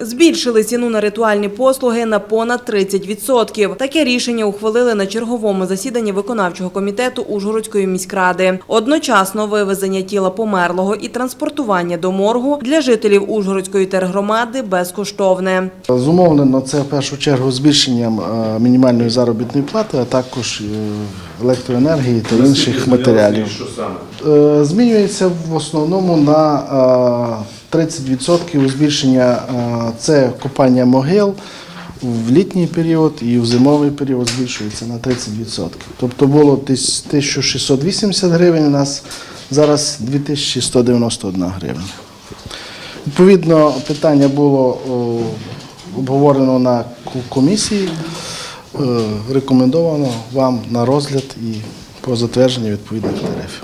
Збільшили ціну на ритуальні послуги на понад 30%. Таке рішення ухвалили на черговому засіданні виконавчого комітету Ужгородської міськради. Одночасно вивезення тіла померлого і транспортування до моргу для жителів Ужгородської тергромади безкоштовне. Зумовлено це в першу чергу збільшенням е, мінімальної заробітної плати, а також е, електроенергії та інших матеріалів. Е, Змінюється в основному на е, 30% збільшення е, це копання могил в літній період і в зимовий період збільшується на 30%. Тобто було 1680 гривень, у нас зараз 2191 гривня. Відповідно, питання було обговорено на комісії, рекомендовано вам на розгляд і по затвердженню відповідних тарифів.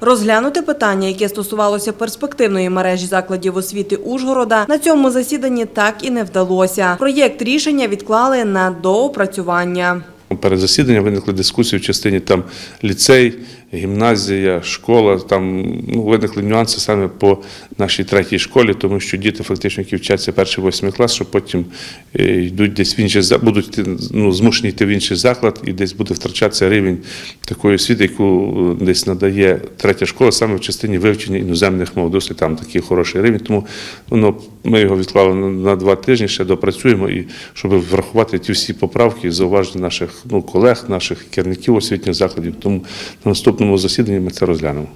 Розглянути питання, яке стосувалося перспективної мережі закладів освіти Ужгорода, на цьому засіданні так і не вдалося. Проєкт рішення відклали на доопрацювання. Перед засіданням виникли дискусії в частині там ліцей, гімназія, школа. Там ну, виникли нюанси саме по нашій третій школі, тому що діти фактично, які вчаться перший восьмий клас, що потім е, йдуть десь в за- будуть ну, змушені йти в інший заклад, і десь буде втрачатися рівень такої освіти, яку е, десь надає третя школа, саме в частині вивчення іноземних мов. Досить там такий хороший рівень. Тому воно ми його відклали на- два тижні, ще допрацюємо і щоб врахувати ті всі поправки зауваження наших ну, колег, наших керівників освітніх закладів. Тому на наступному засіданні ми це розглянемо.